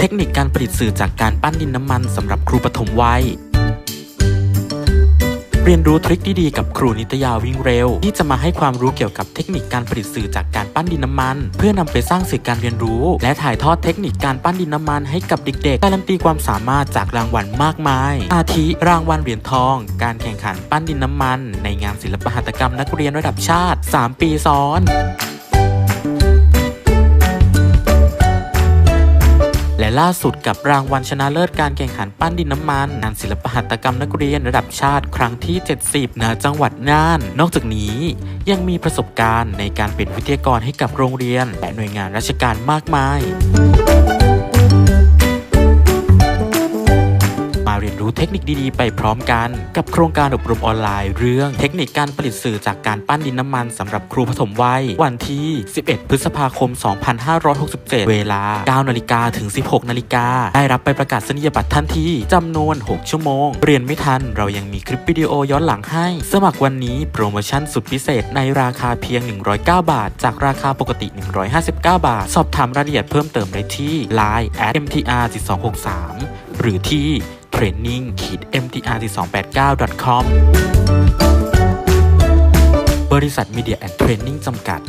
เทคนิคการผลิตสื่อจากการปั้นดินน้ำมันสำหรับครูปฐมวัย เรียนรู้ทริคดีๆกับครูนิตยาวิ่งเร็ว ที่จะมาให้ความรู้เกี่ยวกับเทคนิคการผลิตสื่อจากการปั้นดินน้ำมัน เพื่อนำไปสร้างสื่อการเรียนรู้ และถ่ายทอดเทคนิคการปั้นดินน้ำมันให้กับเด็กๆการันตีความสามารถจากรางวัลมากมาย อาทิ รางวัลเหรียญทอง การแข่งขันปั้นดินน้ำมัน ในงานศิลปหัตถกรรมนักเรียนระดับชาติ 3 ปีซ้อน และล่าสุดกับรางวัลชนะเลิศการแข่งขันปั้นดินน้ำมันงานศิลปหัตถกรรมนักเรียนระดับชาติครั้งที่ 70ณจังหวัดน่าน นอกจากนี้ยังมีประสบการณ์ในการเป็นวิทยากรให้กับโรงเรียน และหน่วยงานราชการมากมาย รู้เทคนิคดีๆ ไปพร้อมกัน กับโครงการอบรมออนไลน์ เรื่องเทคนิคการผลิตสื่อจากการปั้นดินน้ำมันสำหรับครูปฐมวัย วันที่ 11 พฤษภาคม 2567 เวลา 9 นาฬิกาถึง 16 นาฬิกา ได้รับไปประกาศนียบัตรทันทีจำนวน 6 ชั่วโมง เรียนไม่ทัน เรายังมีคลิปวิดีโอย้อนหลังให้ สมัครวันนี้โปรโมชั่นสุดพิเศษในราคาเพียง 109 บาท จากราคาปกติ 159 บาท สอบถามรายละเอียดเพิ่มเติมได้ที่ Line @mtr 1263หรือที่ training mtr289.com บริษัท Media and Training จำกัด